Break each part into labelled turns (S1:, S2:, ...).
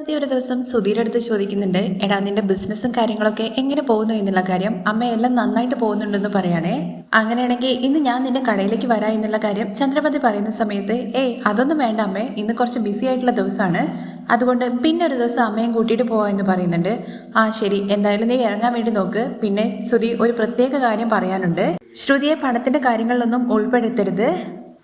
S1: ആദ്യ ഒരു ദിവസം സുധീരുടെ അടുത്ത് ചോദിക്കുന്നുണ്ട് എടാ നിന്റെ ബിസിനസ്സും കാര്യങ്ങളൊക്കെ എങ്ങനെ പോകുന്നു എന്നുള്ള കാര്യം? അമ്മ എല്ലാം നന്നായിട്ട് പോകുന്നുണ്ടെന്ന് പറയണേ. അങ്ങനെയാണെങ്കിൽ ഇന്ന് ഞാൻ നിന്റെ കടയിലേക്ക് വരാം എന്നുള്ള കാര്യം ചന്ദ്രമതി പറയുന്ന സമയത്ത് ഏയ് അതൊന്നും വേണ്ട അമ്മേ ഇന്ന് കുറച്ച് ബിസി ആയിട്ടുള്ള ദിവസമാണ്. അതുകൊണ്ട് പിന്നെ ഒരു ദിവസം അമ്മയും കൂട്ടിയിട്ട് പോവാ എന്ന് പറയുന്നുണ്ട്. ആ ശരി എന്തായാലും നീ ഇറങ്ങാൻ വേണ്ടി നോക്ക്. പിന്നെ സുധി ഒരു പ്രത്യേക കാര്യം പറയാനുണ്ട്. ശ്രുതിയെ പണത്തിന്റെ കാര്യങ്ങളിലൊന്നും ഉൾപ്പെടുത്തരുത്.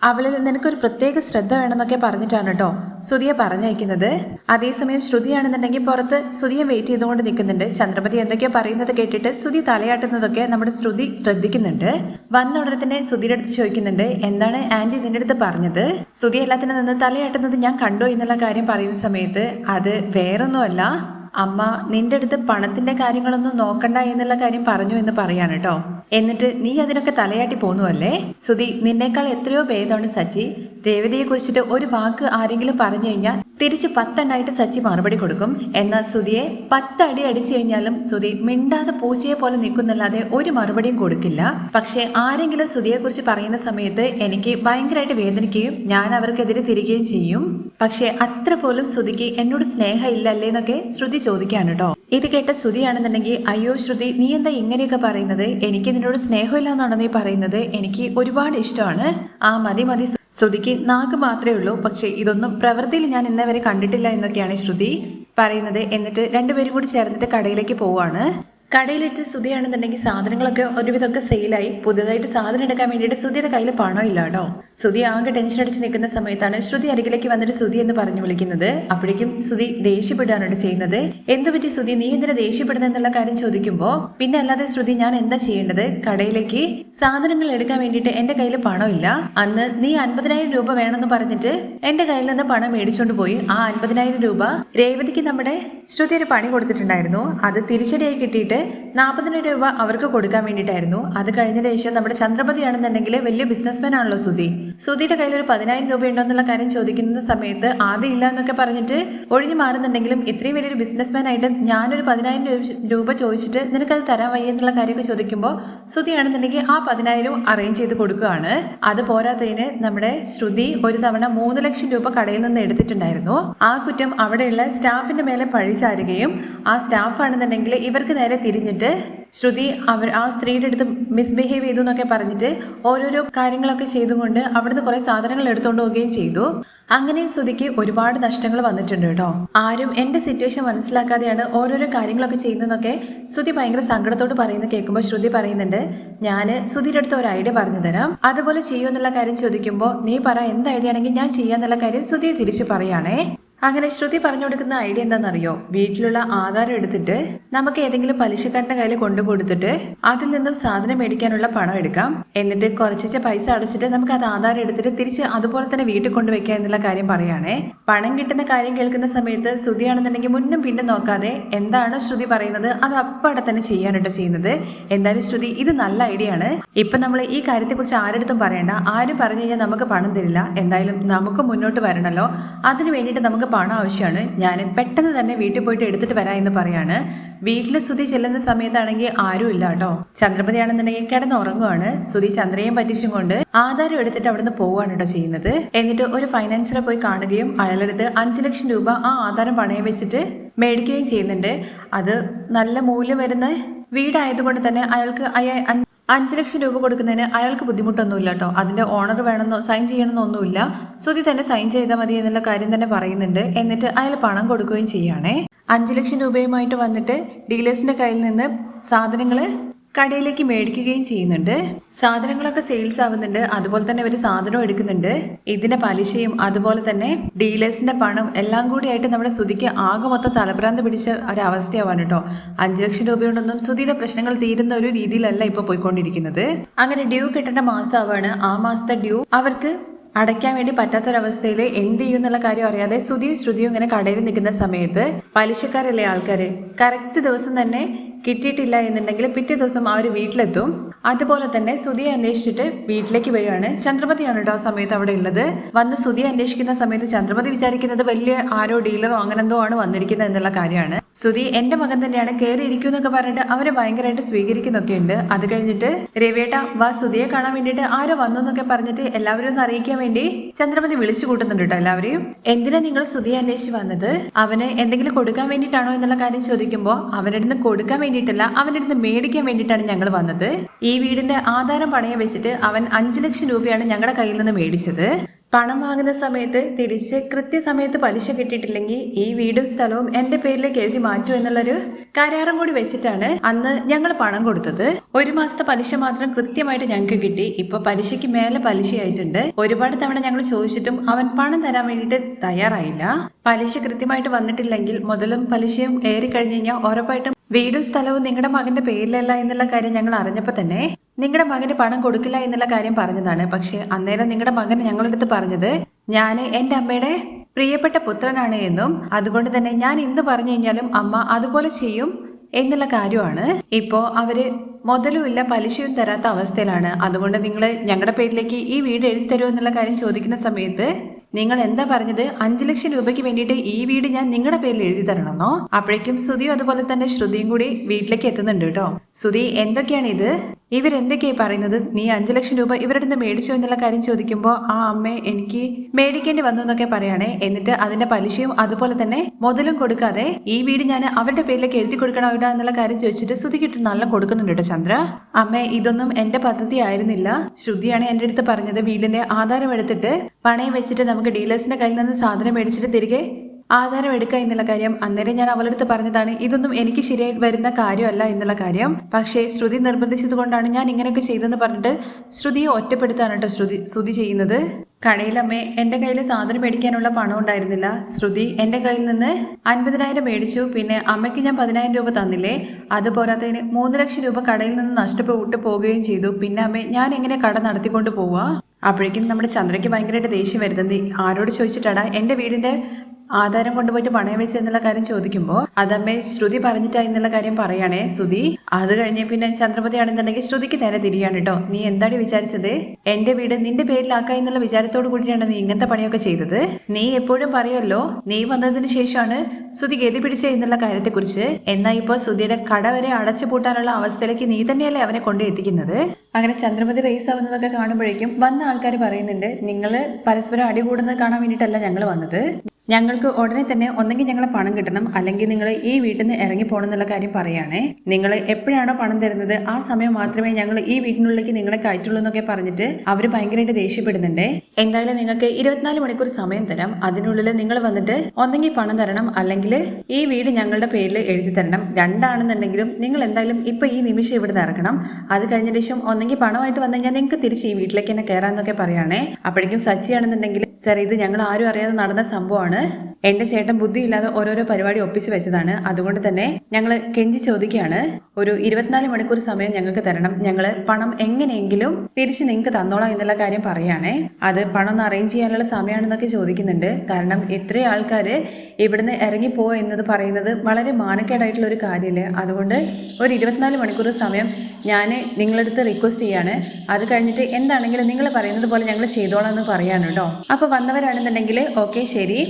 S1: അവളിൽ നിനക്കൊരു പ്രത്യേക ശ്രദ്ധ വേണമെന്നൊക്കെ പറഞ്ഞിട്ടാണ് കേട്ടോ ശ്രുതിയെ പറഞ്ഞയക്കുന്നത്. അതേസമയം ശ്രുതിയാണെന്നുണ്ടെങ്കിൽ പുറത്ത് ശ്രുതിയെ വെയിറ്റ് ചെയ്തുകൊണ്ട് നിൽക്കുന്നുണ്ട്. ചന്ദ്രപതി എന്തൊക്കെയോ പറയുന്നത് കേട്ടിട്ട് ശ്രുതി തലയാട്ടുന്നതൊക്കെ നമ്മുടെ ശ്രുതി ശ്രദ്ധിക്കുന്നുണ്ട്. വന്ന ഉടനെ തന്നെ ശ്രുതിയുടെ അടുത്ത് ചോദിക്കുന്നുണ്ട് എന്താണ് ആന്റി നിന്റെ അടുത്ത് പറഞ്ഞത്? ശ്രുതി എല്ലാത്തിനും നിന്ന് തലയാട്ടുന്നത് ഞാൻ കണ്ടു എന്നുള്ള കാര്യം പറയുന്ന സമയത്ത് അത് വേറൊന്നുമല്ല. അമ്മ നിന്റെ അടുത്ത് പണത്തിന്റെ കാര്യങ്ങളൊന്നും നോക്കണ്ട എന്നുള്ള കാര്യം പറഞ്ഞു എന്ന് പറയാണ് കേട്ടോ എന്നിട്ട് നീ അതിനൊക്കെ തലയാട്ടി പോന്നു അല്ലേ സുധി നിന്നേക്കാൾ എത്രയോ ഭേദമാണ് സച്ചി. രേവതിയെ കുറിച്ചിട്ട് ഒരു വാക്ക് ആരെങ്കിലും പറഞ്ഞു കഴിഞ്ഞാൽ തിരിച്ച് പത്തെണ്ണായിട്ട് സച്ചി മറുപടി കൊടുക്കും. എന്നാൽ സുധിയെ പത്തടി അടിച്ചു കഴിഞ്ഞാലും സുധി മിണ്ടാതെ പൂച്ചയെ പോലെ നിൽക്കുന്നല്ലാതെ ഒരു മറുപടിയും കൊടുക്കില്ല. പക്ഷേ ആരെങ്കിലും സുതിയെ കുറിച്ച് പറയുന്ന സമയത്ത് എനിക്ക് ഭയങ്കരമായിട്ട് വേദനിക്കുകയും ഞാൻ അവർക്കെതിരെ തിരികുകയും ചെയ്യും. പക്ഷേ അത്ര പോലും സുതിക്ക് എന്നോട് സ്നേഹം എന്നൊക്കെ ശ്രുതി ചോദിക്കാണ് കേട്ടോ. ഇത് കേട്ട ശ്രുതിയാണെന്നുണ്ടെങ്കിൽ അയ്യോ ശ്രുതി നീ എന്താ ഇങ്ങനെയൊക്കെ പറയുന്നത്? എനിക്ക് നിന്നോട് സ്നേഹമില്ല എന്നാണോ നീ പറയുന്നത്? എനിക്ക് ഒരുപാട് ഇഷ്ടമാണ്. ആ മതി മതി ശ്രുതിക്ക് നാക്ക് മാത്രമേ ഉള്ളൂ. പക്ഷെ ഇതൊന്നും പ്രവൃത്തിയിൽ ഞാൻ ഇന്നേ വരെ കണ്ടിട്ടില്ല എന്നൊക്കെയാണ് ശ്രുതി പറയുന്നത്. എന്നിട്ട് രണ്ടുപേരും കൂടി ചേർന്നിട്ട് കടയിലേക്ക് പോവാണ്. കടയിലിട്ട് സുധിയാണെന്നുണ്ടെങ്കിൽ സാധനങ്ങളൊക്കെ ഒരുവിധമൊക്കെ സെയിലായി. പുതിയതായിട്ട് സാധനം എടുക്കാൻ വേണ്ടിയിട്ട് സുധിയുടെ കയ്യിൽ പണം ഇല്ല കേട്ടോ. ആകെ ടെൻഷൻ അടിച്ച് നിൽക്കുന്ന സമയത്താണ് ശ്രുതി അരികിലേക്ക് വന്നിട്ട് സുധി എന്ന് പറഞ്ഞു വിളിക്കുന്നത്. അപ്പോഴേക്കും സുധി ദേഷ്യപ്പെടുകയാണ് ചെയ്യുന്നത്. എന്ത് പറ്റി നീ എന്തിനാ ദേഷ്യപ്പെടുന്നത് എന്നുള്ള കാര്യം ചോദിക്കുമ്പോൾ പിന്നെ അല്ലാതെ ശ്രുതി ഞാൻ എന്താ ചെയ്യേണ്ടത്? കടയിലേക്ക് സാധനങ്ങൾ എടുക്കാൻ വേണ്ടിയിട്ട് എന്റെ കയ്യിൽ പണം ഇല്ല. അന്ന് നീ അൻപതിനായിരം രൂപ വേണമെന്ന് പറഞ്ഞിട്ട് എന്റെ കയ്യിൽ നിന്ന് പണം മേടിച്ചുകൊണ്ട് പോയി. ആ അൻപതിനായിരം രൂപ രേവതിക്ക് നമ്മുടെ ശ്രുതി ഒരു പണി കൊടുത്തിട്ടുണ്ടായിരുന്നു. അത് തിരിച്ചടിയായി കിട്ടിയിട്ട് നാൽപ്പതിനായിരം രൂപ അവർക്ക് കൊടുക്കാൻ വേണ്ടിയിട്ടായിരുന്നു. അത് കഴിഞ്ഞ ശേഷം നമ്മുടെ ചന്ദ്രപതി ആണെന്നുണ്ടെങ്കിൽ വലിയ ബിസിനസ്മാൻ ആണല്ലോ സുധി. സുധിയുടെ കയ്യിൽ ഒരു പതിനായിരം രൂപ ഉണ്ടോ എന്നുള്ള കാര്യം ചോദിക്കുന്ന സമയത്ത് ആദ്യം ഇല്ല എന്നൊക്കെ പറഞ്ഞിട്ട് ഒഴിഞ്ഞു മാറുന്നുണ്ടെങ്കിലും ഇത്രയും വലിയൊരു ബിസിനസ്മാൻ ആയിട്ട് ഞാനൊരു പതിനായിരം രൂപ- ചോദിച്ചിട്ട് നിനക്കത് തരാൻ വയ്യ എന്നുള്ള കാര്യമൊക്കെ ചോദിക്കുമ്പോൾ സുധി ആണെന്നുണ്ടെങ്കിൽ ആ പതിനായിരം അറേഞ്ച് ചെയ്ത് കൊടുക്കുകയാണ്. അത് പോരാത്തതിന് നമ്മുടെ ശ്രുതി ഒരു തവണ മൂന്ന് ലക്ഷം രൂപ കടയിൽ നിന്ന് എടുത്തിട്ടുണ്ടായിരുന്നു. ആ കുറ്റം അവിടെയുള്ള സ്റ്റാഫിന്റെ മേലെ പഴിചാരുകയും ആ സ്റ്റാഫ് ആണെന്നുണ്ടെങ്കിൽ ഇവർക്ക് നേരെ തിരിഞ്ഞിട്ട് ശ്രുതി അവർ ആ സ്ത്രീയുടെ അടുത്ത് മിസ്ബിഹേവ് ചെയ്തു എന്നൊക്കെ പറഞ്ഞിട്ട് ഓരോരോ കാര്യങ്ങളൊക്കെ ചെയ്തുകൊണ്ട് അവിടുന്ന് കുറെ സാധനങ്ങൾ എടുത്തുകൊണ്ട് പോവുകയും ചെയ്തു. അങ്ങനെ ശ്രുതിക്ക് ഒരുപാട് നഷ്ടങ്ങൾ വന്നിട്ടുണ്ട് കേട്ടോ. ആരും എന്റെ സിറ്റുവേഷൻ മനസ്സിലാക്കാതെയാണ് ഓരോരോ കാര്യങ്ങളൊക്കെ ചെയ്യുന്നതെന്നൊക്കെ ശ്രുതി ഭയങ്കര സങ്കടത്തോട് പറയുന്നത് കേൾക്കുമ്പോൾ ശ്രുതി പറയുന്നുണ്ട് ഞാൻ ശ്രുതിയുടെ അടുത്ത് ഒരു ഐഡിയ പറഞ്ഞു തരാം. അതുപോലെ ചെയ്യുമെന്നുള്ള കാര്യം ചോദിക്കുമ്പോൾ നീ പറ എന്ത് ഐഡിയ ആണെങ്കിൽ ഞാൻ ചെയ്യാന്നുള്ള കാര്യം ശ്രുതിയെ തിരിച്ചു പറയുകയാണേ അങ്ങനെ ശ്രുതി പറഞ്ഞു കൊടുക്കുന്ന ഐഡിയ എന്താണെന്നറിയോ? വീട്ടിലുള്ള ആധാരം എടുത്തിട്ട് നമുക്ക് ഏതെങ്കിലും പലിശക്കാരന്റെ കയ്യിൽ കൊണ്ടു കൊടുത്തിട്ട് അതിൽ നിന്നും സാധനം മേടിക്കാനുള്ള പണം എടുക്കാം. എന്നിട്ട് കുറച്ച് പൈസ അടച്ചിട്ട് നമുക്ക് അത് ആധാരം എടുത്തിട്ട് തിരിച്ച് അതുപോലെ തന്നെ വീട്ടിൽ കൊണ്ടുവയ്ക്കാം എന്നുള്ള കാര്യം പറയുകയാണേ. പണം കിട്ടുന്ന കാര്യം കേൾക്കുന്ന സമയത്ത് ശ്രുതിയാണെന്നുണ്ടെങ്കിൽ മുന്നും പിന്നും നോക്കാതെ എന്താണ് ശ്രുതി പറയുന്നത് അത് അപ്പടെ തന്നെ ചെയ്യാനായിട്ട് ചെയ്യുന്നത്. എന്തായാലും ശ്രുതി ഇത് നല്ല ഐഡിയ ആണ്. ഇപ്പൊ നമ്മൾ ഈ കാര്യത്തെക്കുറിച്ച് ആരെടുത്തും പറയണ്ട. ആരും പറഞ്ഞു കഴിഞ്ഞാൽ നമുക്ക് പണം തരില്ല. എന്തായാലും നമുക്ക് മുന്നോട്ട് വരണല്ലോ. അതിനു വേണ്ടിയിട്ട് നമുക്ക് പണം ആവശ്യമാണ്. ഞാൻ പെട്ടെന്ന് തന്നെ വീട്ടിൽ പോയിട്ട് എടുത്തിട്ട് വരാം എന്ന് പറയാണ്. വീട്ടിൽ സുധി ചെല്ലുന്ന സമയത്താണെങ്കിൽ ആരും ഇല്ല കേട്ടോ. ചന്ദ്രപതി ആണെന്നുണ്ടെങ്കിൽ കിടന്ന് ഉറങ്ങുവാണ്. സുധി ചന്ദ്രയും പറ്റിച്ചും കൊണ്ട് ആധാരം എടുത്തിട്ട് അവിടുന്ന് പോവുകയാണ് കേട്ടോ ചെയ്യുന്നത്. എന്നിട്ട് ഒരു ഫൈനാൻസറെ പോയി കാണുകയും അയാളെടുത്ത് അഞ്ചു ലക്ഷം രൂപ ആ ആധാരം പണയം വെച്ചിട്ട് മേടിക്കുകയും ചെയ്യുന്നുണ്ട്. അത് നല്ല മൂല്യം വരുന്ന വീടായതുകൊണ്ട് തന്നെ അയാൾക്ക് അയ- അഞ്ച് ലക്ഷം രൂപ കൊടുക്കുന്നതിന് അയാൾക്ക് ബുദ്ധിമുട്ടൊന്നുമില്ല കേട്ടോ അതിന്റെ ഓണർ വേണമെന്നോ സൈൻ ചെയ്യണമെന്നോ ഒന്നുമില്ല. തന്നെ സൈൻ ചെയ്താൽ മതി എന്നുള്ള കാര്യം തന്നെ പറയുന്നുണ്ട്. എന്നിട്ട് അയാൾ പണം കൊടുക്കുകയും ചെയ്യുകയാണേ. അഞ്ച് ലക്ഷം രൂപയുമായിട്ട് വന്നിട്ട് ഡീലേഴ്സിന്റെ കയ്യിൽ നിന്ന് സാധനങ്ങൾ കടയിലേക്ക് മേടിക്കുകയും ചെയ്യുന്നുണ്ട്. സാധനങ്ങളൊക്കെ സെയിൽസ് ആവുന്നുണ്ട്. അതുപോലെ തന്നെ അവർ സാധനം എടുക്കുന്നുണ്ട്. ഇതിന്റെ പലിശയും അതുപോലെ തന്നെ ഡീലേഴ്സിന്റെ പണം എല്ലാം കൂടിയായിട്ട് നമ്മുടെ സുധിക്ക് ആകെ മൊത്തം തലഭ്രാന്ത് പിടിച്ച ഒരവസ്ഥയാവാണ് കേട്ടോ. അഞ്ചു ലക്ഷം രൂപ കൊണ്ടൊന്നും പ്രശ്നങ്ങൾ തീരുന്ന ഒരു രീതിയിലല്ല ഇപ്പൊ പോയിക്കൊണ്ടിരിക്കുന്നത്. അങ്ങനെ ഡ്യൂ കിട്ടേണ്ട മാസമാവാണ് ആ മാസത്തെ ഡ്യൂ അവർക്ക് അടയ്ക്കാൻ വേണ്ടി പറ്റാത്തൊരവസ്ഥയിൽ എന്ത് ചെയ്യും എന്നുള്ള കാര്യം അറിയാതെ ശ്രുതിയും ശ്രുതിയും ഇങ്ങനെ കടയിൽ നിൽക്കുന്ന സമയത്ത് പലിശക്കാരല്ലേ ആൾക്കാര്? കറക്റ്റ് ദിവസം തന്നെ കിട്ടിയിട്ടില്ല എന്നുണ്ടെങ്കിൽ പിറ്റേ ദിവസം അവർ വീട്ടിലെത്തും. അതുപോലെ തന്നെ സുധിയെ അന്വേഷിച്ചിട്ട് വീട്ടിലേക്ക് വരികയാണ്. ചന്ദ്രമതിയാണ് കേട്ടോ ആ സമയത്ത് അവിടെ ഉള്ളത്. വന്ന് സുധിയെ അന്വേഷിക്കുന്ന സമയത്ത് ചന്ദ്രമതി വിചാരിക്കുന്നത് വലിയ ആരോ ഡീലറോ അങ്ങനെ എന്തോ ആണ് വന്നിരിക്കുന്നത് എന്നുള്ള കാര്യമാണ്. സുധി എന്റെ മകൻ തന്നെയാണ് കയറി ഇരിക്കൂ എന്നൊക്കെ പറഞ്ഞിട്ട് അവരെ ഭയങ്കരമായിട്ട് സ്വീകരിക്കുന്നൊക്കെ ഉണ്ട് അത് കഴിഞ്ഞിട്ട് രവിയേട്ട വാ സുധിയെ കാണാൻ വേണ്ടിയിട്ട് ആരോ വന്നു എന്നൊക്കെ പറഞ്ഞിട്ട് എല്ലാവരും ഒന്ന് അറിയിക്കാൻ വേണ്ടി ചന്ദ്രമതി വിളിച്ചു കൂട്ടുന്നുണ്ട് കേട്ടോ എല്ലാവരെയും. എന്തിനാ നിങ്ങൾ സുധിയെ അന്വേഷിച്ച് വന്നത്? അവന് എന്തെങ്കിലും കൊടുക്കാൻ വേണ്ടിയിട്ടാണോ എന്നുള്ള കാര്യം ചോദിക്കുമ്പോൾ അടുത്ത് കൊടുക്കാൻ വേണ്ടിയിട്ടല്ല അടുത്ത് മേടിക്കാൻ വേണ്ടിയിട്ടാണ് ഞങ്ങൾ വന്നത്. ഈ വീടിന്റെ ആധാരം പണയം വെച്ചിട്ട് അവൻ അഞ്ചു ലക്ഷം രൂപയാണ് ഞങ്ങളുടെ കയ്യിൽ നിന്ന് മേടിച്ചത്. പണം വാങ്ങുന്ന സമയത്ത് തിരിച്ച് കൃത്യസമയത്ത് പലിശ കിട്ടിയിട്ടില്ലെങ്കിൽ ഈ വീടും സ്ഥലവും എന്റെ പേരിലേക്ക് എഴുതി മാറ്റൂ എന്നുള്ളൊരു കരാറും കൂടി വെച്ചിട്ടാണ് അന്ന് ഞങ്ങൾ പണം കൊടുത്തത്. ഒരു മാസത്തെ പലിശ മാത്രം കൃത്യമായിട്ട് ഞങ്ങൾക്ക് കിട്ടി. ഇപ്പൊ പലിശയ്ക്ക് മേലെ പലിശയായിട്ടുണ്ട്. ഒരുപാട് തവണ ഞങ്ങൾ ചോദിച്ചിട്ടും അവൻ പണം തരാൻ വേണ്ടിയിട്ട് തയ്യാറായില്ല. പലിശ കൃത്യമായിട്ട് വന്നിട്ടില്ലെങ്കിൽ മുതലും പലിശയും ഏറി കഴിഞ്ഞു കഴിഞ്ഞാൽ ഉറപ്പായിട്ടും വീടും സ്ഥലവും നിങ്ങളുടെ മകന്റെ പേരിലല്ല എന്നുള്ള കാര്യം ഞങ്ങൾ അറിഞ്ഞപ്പോൾ തന്നെ നിങ്ങളുടെ മകന് പണം കൊടുക്കില്ല എന്നുള്ള കാര്യം പറഞ്ഞതാണ്. പക്ഷെ അന്നേരം നിങ്ങളുടെ മകൻ ഞങ്ങളുടെ അടുത്ത് പറഞ്ഞത് ഞാൻ എന്റെ അമ്മയുടെ പ്രിയപ്പെട്ട പുത്രനാണ് എന്നും അതുകൊണ്ട് തന്നെ ഞാൻ എന്ത് പറഞ്ഞു കഴിഞ്ഞാലും അമ്മ അതുപോലെ ചെയ്യും എന്നുള്ള കാര്യമാണ്. ഇപ്പോ അവർ മുതലുമില്ല പലിശയും തരാത്ത അവസ്ഥയിലാണ്. അതുകൊണ്ട് നിങ്ങൾ ഞങ്ങളുടെ പേരിലേക്ക് ഈ വീട് എഴുതി തരുമോ എന്നുള്ള കാര്യം ചോദിക്കുന്ന സമയത്ത് നിങ്ങൾ എന്താ പറഞ്ഞത്? അഞ്ചു ലക്ഷം രൂപയ്ക്ക് വേണ്ടിയിട്ട് ഈ വീട് ഞാൻ നിങ്ങളുടെ പേരിൽ എഴുതി തരണമെന്നോ? അപ്പോഴേക്കും സുധിയും അതുപോലെ തന്നെ ശ്രുതിയും കൂടി വീട്ടിലേക്ക് എത്തുന്നുണ്ട് കേട്ടോ. സുധി എന്തൊക്കെയാണ് ഇത്? ഇവരെന്തൊക്കെയായി പറയുന്നത്? നീ അഞ്ചു ലക്ഷം രൂപ ഇവരുടെ നിന്ന് മേടിച്ചോ എന്നുള്ള കാര്യം ചോദിക്കുമ്പോൾ ആ അമ്മ എനിക്ക് മേടിക്കേണ്ടി വന്നു എന്നൊക്കെ പറയണേ. എന്നിട്ട് അതിന്റെ പലിശയും അതുപോലെ തന്നെ മുതലും കൊടുക്കാതെ ഈ വീട് ഞാൻ അവരുടെ പേരിലേക്ക് എഴുതി കൊടുക്കണോ ഇവിടെ എന്നുള്ള കാര്യം ചോദിച്ചിട്ട് ശ്രുതിക്കിട്ട് നല്ല കൊടുക്കുന്നുണ്ട് ചന്ദ്ര. അമ്മ ഇതൊന്നും എന്റെ പദ്ധതി ആയിരുന്നില്ല. ശ്രുതിയാണ് എന്റെ അടുത്ത് പറഞ്ഞത് വീടിന്റെ ആധാരം എടുത്തിട്ട് പണയം വെച്ചിട്ട് നമുക്ക് ഡീലേഴ്സിന്റെ കയ്യിൽ നിന്ന് സാധനം മേടിച്ചിട്ട് തിരികെ ആധാരം എടുക്കുക എന്നുള്ള കാര്യം അന്നേരം ഞാൻ അവളടുത്ത് പറഞ്ഞതാണ് ഇതൊന്നും എനിക്ക് ശരിയായി വരുന്ന കാര്യമല്ല എന്നുള്ള കാര്യം. പക്ഷേ ശ്രുതി നിർബന്ധിച്ചതുകൊണ്ടാണ് ഞാൻ ഇങ്ങനെയൊക്കെ ചെയ്തെന്ന് പറഞ്ഞിട്ട് ശ്രുതിയെ ഒറ്റപ്പെടുത്താണ് കേട്ടോ ശ്രുതി ശ്രുതി ചെയ്യുന്നത്. കടയിലമ്മേ എന്റെ കയ്യിൽ സാധനം മേടിക്കാനുള്ള പണം ഉണ്ടായിരുന്നില്ല. ശ്രുതി എന്റെ കയ്യിൽ നിന്ന് അൻപതിനായിരം മേടിച്ചു. പിന്നെ അമ്മയ്ക്ക് ഞാൻ പതിനായിരം രൂപ തന്നില്ലേ? അത് പോരാത്തതിന് മൂന്ന് ലക്ഷം രൂപ കടയിൽ നിന്ന് നഷ്ടപ്പെട്ടു പോവുകയും ചെയ്തു. പിന്നെ അമ്മേ ഞാൻ എങ്ങനെ കട നടത്തിക്കൊണ്ട് പോവാ? അപ്പോഴേക്കും നമ്മുടെ ചന്ദ്രയ്ക്ക് ഭയങ്കരമായിട്ട് ദേഷ്യം വരുന്നത്. ആരോട് ചോദിച്ചിട്ടാടാ എന്റെ വീടിന്റെ ആധാരം കൊണ്ടുപോയിട്ട് പണയം വെച്ച് എന്നുള്ള കാര്യം ചോദിക്കുമ്പോൾ അതമ്മേ ശ്രുതി പറഞ്ഞിട്ടായി എന്നുള്ള കാര്യം പറയാണേ ശ്രുതി. അത് കഴിഞ്ഞ് പിന്നെ ചന്ദ്രപതി ആണെന്നുണ്ടെങ്കിൽ ശ്രുതിക്ക് നേരെ തിരിയാണ് കേട്ടോ നീ എന്താണ് വിചാരിച്ചത്? എന്റെ വീട് നിന്റെ പേരിലാക്കാ എന്നുള്ള വിചാരത്തോട് കൂടിയാണ് നീ ഇങ്ങനത്തെ പണിയൊക്കെ ചെയ്തത്. നീ എപ്പോഴും പറയുമല്ലോ നീ വന്നതിന് ശേഷമാണ് ശ്രുതി ഗതി പിടിച്ച എന്നുള്ള കാര്യത്തെക്കുറിച്ച്. എന്നാൽ ഇപ്പോൾ ശ്രുതിയുടെ കട വരെ അടച്ചു പൂട്ടാനുള്ള അവസ്ഥയിലേക്ക് നീ തന്നെയല്ലേ അവനെ കൊണ്ടു എത്തിക്കുന്നത്? അങ്ങനെ ചന്ദ്രമതി റേസ് ആവുന്നതൊക്കെ കാണുമ്പോഴേക്കും വന്ന ആൾക്കാർ പറയുന്നുണ്ട് നിങ്ങൾ പരസ്പരം അടികൂടുന്നത് കാണാൻ വേണ്ടിയിട്ടല്ല ഞങ്ങൾ വന്നത്. ഞങ്ങൾക്ക് ഉടനെ തന്നെ ഒന്നെങ്കിൽ ഞങ്ങളെ പണം കിട്ടണം അല്ലെങ്കിൽ നിങ്ങൾ ഈ വീട്ടിൽ നിന്ന് ഇറങ്ങി പോകണം എന്നുള്ള കാര്യം പറയുകയാണേ നിങ്ങൾ എപ്പോഴാണോ പണം തരുന്നത് ആ സമയം മാത്രമേ ഞങ്ങൾ ഈ വീട്ടിനുള്ളിലേക്ക് നിങ്ങളെ കയറ്റുള്ളൂ എന്നൊക്കെ പറഞ്ഞിട്ട് അവർ ഭയങ്കരമായിട്ട് ദേഷ്യപ്പെടുന്നുണ്ട്. എന്തായാലും നിങ്ങൾക്ക് ഇരുപത്തിനാല് മണിക്കൂർ സമയം തരാം. അതിനുള്ളിൽ നിങ്ങൾ വന്നിട്ട് ഒന്നെങ്കിൽ പണം തരണം അല്ലെങ്കിൽ ഈ വീട് ഞങ്ങളുടെ പേരിൽ എഴുതി തരണം. രണ്ടാണെന്നുണ്ടെങ്കിലും നിങ്ങൾ എന്തായാലും ഇപ്പൊ ഈ നിമിഷം ഇവിടെ ഇറക്കണം അത് കഴിഞ്ഞ ശേഷം ഒന്നെങ്കിൽ പണമായിട്ട് വന്നു കഴിഞ്ഞാൽ നിങ്ങൾക്ക് തിരിച്ച് ഈ വീട്ടിലേക്ക് തന്നെ കയറാന്നൊക്കെ പറയുകയാണേ അപ്പോഴേക്കും സച്ചിയാണെന്നുണ്ടെങ്കിൽ സർ ഇത് ഞങ്ങൾ ആരും അറിയാതെ നടന്ന സംഭവമാണ്. giovane എന്റെ ചേട്ടൻ ബുദ്ധിയില്ലാതെ ഓരോരോ പരിപാടി ഒപ്പിച്ചു വെച്ചതാണ്. അതുകൊണ്ട് തന്നെ ഞങ്ങൾ കെഞ്ചി ചോദിക്കുകയാണ്. ഒരു ഇരുപത്തിനാല് മണിക്കൂർ സമയം ഞങ്ങൾക്ക് തരണം. ഞങ്ങൾ പണം എങ്ങനെയെങ്കിലും തിരിച്ച് നിങ്ങൾക്ക് തന്നോളാം എന്നുള്ള കാര്യം പറയുകയാണേ അത് പണം ഒന്ന് അറേഞ്ച് ചെയ്യാനുള്ള സമയമാണെന്നൊക്കെ ചോദിക്കുന്നുണ്ട്. കാരണം ഇത്രയും ആൾക്കാർ ഇവിടുന്ന് ഇറങ്ങിപ്പോ എന്നത് പറയുന്നത് വളരെ മാനക്കേടായിട്ടുള്ള ഒരു കാര്യമല്ലേ അതുകൊണ്ട് ഒരു ഇരുപത്തിനാല് മണിക്കൂർ സമയം ഞാൻ നിങ്ങളടുത്ത് റിക്വസ്റ്റ് ചെയ്യാണ്. അത് കഴിഞ്ഞിട്ട് എന്താണെങ്കിലും നിങ്ങൾ പറയുന്നത് പോലെ ഞങ്ങൾ ചെയ്തോളാം എന്ന് പറയാണ് കേട്ടോ അപ്പോൾ വന്നവരാണെന്നുണ്ടെങ്കിൽ ഓക്കെ ശരി.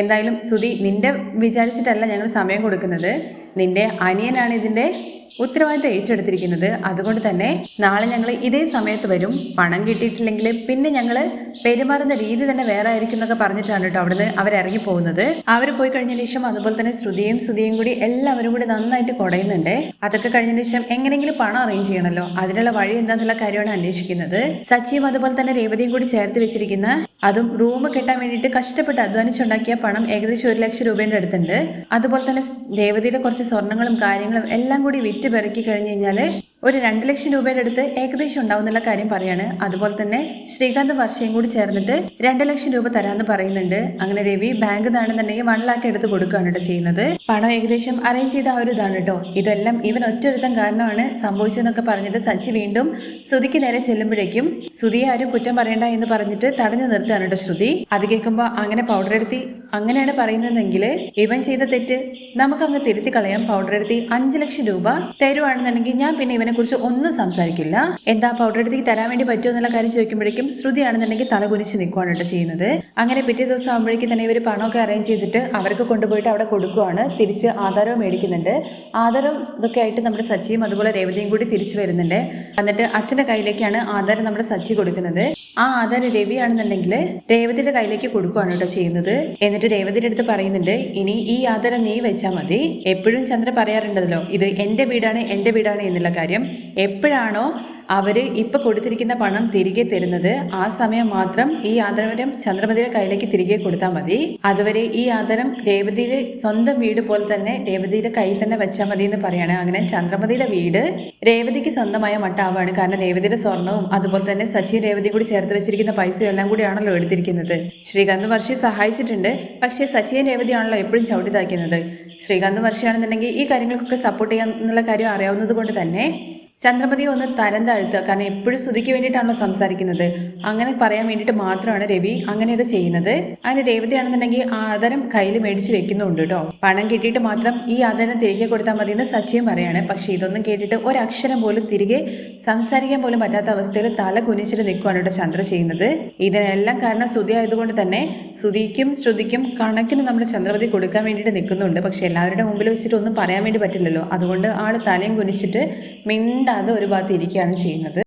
S1: എന്തായാലും സുധി നിന്റെ വിചാരിച്ചിട്ടല്ല ഞങ്ങൾ സമയം കൊടുക്കുന്നത്. നിന്റെ അനിയനാണ് ഇതിന്റെ ഉത്തരവാദിത്തം ഏറ്റെടുത്തിരിക്കുന്നത്. അതുകൊണ്ട് തന്നെ നാളെ ഞങ്ങൾ ഇതേ സമയത്ത് വരും. പണം കിട്ടിയിട്ടില്ലെങ്കിൽ പിന്നെ ഞങ്ങൾ പെരുമാറുന്ന രീതി തന്നെ വേറെ ആയിരിക്കും എന്നൊക്കെ പറഞ്ഞിട്ടാണ് കേട്ടോ അവിടുന്ന് അവരിറങ്ങി പോകുന്നത്. അവർ പോയി കഴിഞ്ഞതിന് ശേഷം അതുപോലെ തന്നെ ശ്രുതിയും ശ്രുതിയും കൂടി എല്ലാവരും കൂടി നന്നായിട്ട് കുടയുന്നുണ്ട്. അതൊക്കെ കഴിഞ്ഞതിന് ശേഷം എങ്ങനെയെങ്കിലും പണം അറേഞ്ച് ചെയ്യണമല്ലോ അതിനുള്ള വഴി എന്താന്നുള്ള കാര്യമാണ് അന്വേഷിക്കുന്നത്. സച്ചിയും അതുപോലെ തന്നെ രേവതിയും കൂടി ചേർത്ത് വെച്ചിരിക്കുന്ന അതും റൂം കെട്ടാൻ വേണ്ടിയിട്ട് കഷ്ടപ്പെട്ട് അധ്വാനിച്ചുണ്ടാക്കിയ പണം ഏകദേശം ഒരു ലക്ഷം രൂപയുടെ അടുത്തുണ്ട്. അതുപോലെ തന്നെ രേവതിയുടെ കുറച്ച് സ്വർണങ്ങളും കാര്യങ്ങളും എല്ലാം കൂടി വിറ്റ് പെറുക്കി കഴിഞ്ഞു കഴിഞ്ഞാൽ ഒരു രണ്ട് ലക്ഷം രൂപയുടെ അടുത്ത് ഏകദേശം ഉണ്ടാവുന്നുള്ള കാര്യം പറയാണ്. അതുപോലെ തന്നെ ശ്രീകാന്ത് വർഷയും കൂടി ചേർന്നിട്ട് രണ്ട് ലക്ഷം രൂപ തരാന്ന് പറയുന്നുണ്ട്. അങ്ങനെ രവി ബാങ്ക് ഇതാണെന്നുണ്ടെങ്കിൽ വൺ ലാക്ക് എടുത്ത് കൊടുക്കുകയാണ് കേട്ടോ ചെയ്യുന്നത്. പണം ഏകദേശം അറേഞ്ച് ചെയ്ത ആ ഒരു ഇതാണ് കേട്ടോ. ഇതെല്ലാം ഇവൻ ഒറ്റൊരുത്തം കാരണമാണ് സംഭവിച്ചതെന്നൊക്കെ പറഞ്ഞിട്ട് സച്ചി വീണ്ടും ശ്രുതിക്ക് നേരെ ചെല്ലുമ്പോഴേക്കും ശ്രുതിയെ ആരും കുറ്റം പറയണ്ട എന്ന് പറഞ്ഞിട്ട് തടഞ്ഞു നിർത്തുകയാണ് കേട്ടോ ശ്രുതി. അത് കേൾക്കുമ്പോൾ അങ്ങനെ പൗഡർ എടുത്തി അങ്ങനെയാണ് പറയുന്നതെങ്കിൽ ഇവൻ ചെയ്ത തെറ്റ് നമുക്ക് നമുക്കങ്ങ് തിരുത്തി കളയാം പൗഡർ എടുത്തി അഞ്ച് ലക്ഷം രൂപ തരുവാണെന്നുണ്ടെങ്കിൽ ഞാൻ പിന്നെ ഇവനെ കുറിച്ച് ഒന്നും സംസാരിക്കില്ല. എന്താ പൗഡർ എടുത്തി തരാൻ വേണ്ടി പറ്റുമോ എന്നുള്ള കാര്യം ചോദിക്കുമ്പോഴേക്കും ശ്രുതി ആണെന്നുണ്ടെങ്കിൽ തല കുനിച്ച് നിൽക്കുവാണ് കേട്ടോ ചെയ്യുന്നത്. അങ്ങനെ പിറ്റേ ദിവസം ആകുമ്പോഴേക്കും തന്നെ ഇവർ പണമൊക്കെ അറേഞ്ച് ചെയ്തിട്ട് അവർക്ക് കൊണ്ടുപോയിട്ട് അവിടെ കൊടുക്കുവാണ്. തിരിച്ച് ആധാരവും മേടിക്കുന്നുണ്ട്. ആധാരവും ഇതൊക്കെ ആയിട്ട് നമ്മുടെ സച്ചിയും അതുപോലെ രേവതിയും കൂടി തിരിച്ചു വരുന്നുണ്ട്. എന്നിട്ട് അച്ഛന്റെ കയ്യിലേക്കാണ് ആധാരം നമ്മുടെ സച്ചി കൊടുക്കുന്നത്. ആ ആധാരം രവി ആണെന്നുണ്ടെങ്കിൽ രേവതിയുടെ കയ്യിലേക്ക് കൊടുക്കുവാണ് കേട്ടോ ചെയ്യുന്നത്. എന്നിട്ട് രേവതിയുടെ അടുത്ത് പറയുന്നുണ്ട് ഇനി ഈ ആധാരം നീ വെച്ചാൽ മതി. എപ്പോഴും ചന്ദ്ര പറയാറുണ്ടല്ലോ ഇത് എന്റെ വീടാണ് എന്റെ വീടാണ് എന്നുള്ള കാര്യം. എപ്പോഴാണോ അവർ ഇപ്പൊ കൊടുത്തിരിക്കുന്ന പണം തിരികെ തരുന്നത് ആ സമയം മാത്രം ഈ ആദരം ചന്ദ്രമതിയുടെ കയ്യിലേക്ക് തിരികെ കൊടുത്താൽ മതി. അതുവരെ ഈ ആദരം രേവതിയുടെ സ്വന്തം വീട് പോലെ തന്നെ രേവതിയുടെ കയ്യിൽ തന്നെ വെച്ചാൽ മതി എന്ന് പറയാണ്. അങ്ങനെ ചന്ദ്രമതിയുടെ വീട് രേവതിക്ക് സ്വന്തമായ മട്ടാവാണ്. കാരണം രേവതിയുടെ സ്വർണവും അതുപോലെ തന്നെ സച്ചിൻ രേവതി കൂടി ചേർത്ത് വെച്ചിരിക്കുന്ന പൈസയും എല്ലാം കൂടിയാണല്ലോ എടുത്തിരിക്കുന്നത്. ശ്രീകാന്ത് വർഷി സഹായിച്ചിട്ടുണ്ട്. പക്ഷേ സച്ചിൻ രേവതിയാണല്ലോ എപ്പോഴും ചവിട്ടി താക്കുന്നത് ശ്രീകാന്ത് വർഷയാണെന്നുണ്ടെങ്കിൽ ഈ കാര്യങ്ങൾക്കൊക്കെ സപ്പോർട്ട് ചെയ്യാൻ എന്നുള്ള കാര്യം അറിയാവുന്നത് കൊണ്ട് തന്നെ ചന്ദ്രമതിയെ ഒന്ന് തരം താഴ്ത്തുക. കാരണം എപ്പോഴും സ്തുതിക്ക് വേണ്ടിയിട്ടാണല്ലോ സംസാരിക്കുന്നത്. അങ്ങനെ പറയാൻ വേണ്ടിയിട്ട് മാത്രമാണ് രവി അങ്ങനെയൊക്കെ ചെയ്യുന്നത്. അതിന് രേവതിയാണെന്നുണ്ടെങ്കിൽ ആ ആധാരം കയ്യിൽ മേടിച്ച് വെക്കുന്നുണ്ട് കേട്ടോ. പണം കിട്ടിയിട്ട് മാത്രം ഈ ആധാരം തിരികെ കൊടുത്താൽ മതി എന്ന് സച്ചിയും പറയാണ്. പക്ഷെ ഇതൊന്നും കേട്ടിട്ട് ഒരക്ഷരം പോലും തിരികെ സംസാരിക്കാൻ പോലും പറ്റാത്ത അവസ്ഥയിൽ തല കുനിച്ചിട്ട് നിൽക്കുവാണ് കേട്ടോ ചന്ദ്ര ചെയ്യുന്നത്. ഇതിനെല്ലാം കാരണം ശ്രുതി ആയതുകൊണ്ട് തന്നെ ശ്രുതിക്കും ശ്രുതിക്കും കണക്കിന് നമ്മൾ ചന്ദ്രപതി കൊടുക്കാൻ വേണ്ടിയിട്ട് നിൽക്കുന്നുണ്ട്. പക്ഷെ എല്ലാവരുടെ മുമ്പിൽ വെച്ചിട്ട് ഒന്നും പറയാൻ വേണ്ടി പറ്റില്ലല്ലോ. അതുകൊണ്ട് ആൾ തലയും കുനിച്ചിട്ട് മിണ്ടാതെ ഒരു ഭാഗത്ത് ഇരിക്കുകയാണ് ചെയ്യുന്നത്.